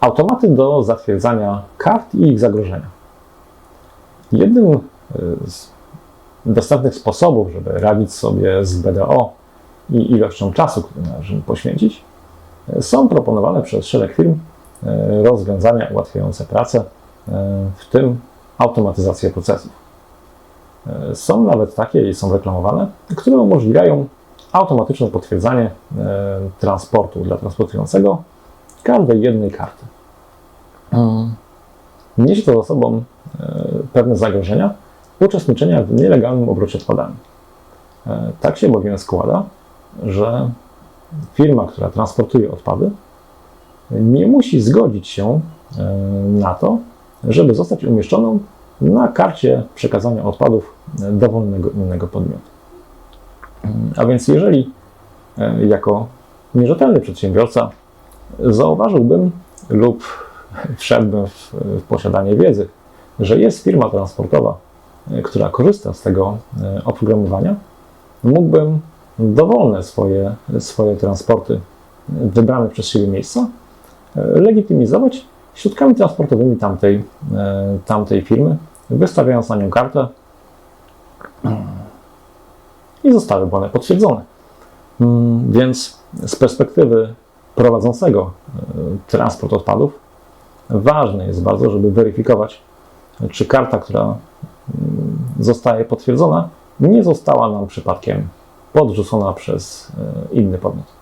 Automaty do zatwierdzania kart i ich zagrożenia. Jednym y, z dostępnych sposobów, żeby radzić sobie z BDO i ilością czasu, który należy mu poświęcić, y, są proponowane przez szereg firm y, rozwiązania ułatwiające pracę, w tym automatyzację procesów. Są nawet takie i są reklamowane, które umożliwiają automatyczne potwierdzanie transportu dla transportującego każdej jednej karty. Mm. Niesie to za sobą e, pewne zagrożenia uczestniczenia w nielegalnym obrocie odpadami. E, Tak się bowiem składa, że firma, która transportuje odpady, nie musi zgodzić się e, na to, żeby zostać umieszczoną na karcie przekazania odpadów dowolnego innego podmiotu. Mm, A więc jeżeli jako nierzetelny przedsiębiorca zauważyłbym lub wszedłbym w, w posiadanie wiedzy, że jest firma transportowa, e, która korzysta z tego e, oprogramowania, mógłbym dowolne swoje, swoje transporty w wybranych przez siebie miejsca e, legitymizować środkami transportowymi tamtej, e, tamtej firmy, wystawiając na nią kartę i zostałyby one potwierdzone. Mm, Więc z perspektywy prowadzącego e, transport odpadów, ważne jest bardzo, żeby weryfikować, czy karta, która mm, zostaje potwierdzona, nie została nam przypadkiem podrzucona przez e, inny podmiot.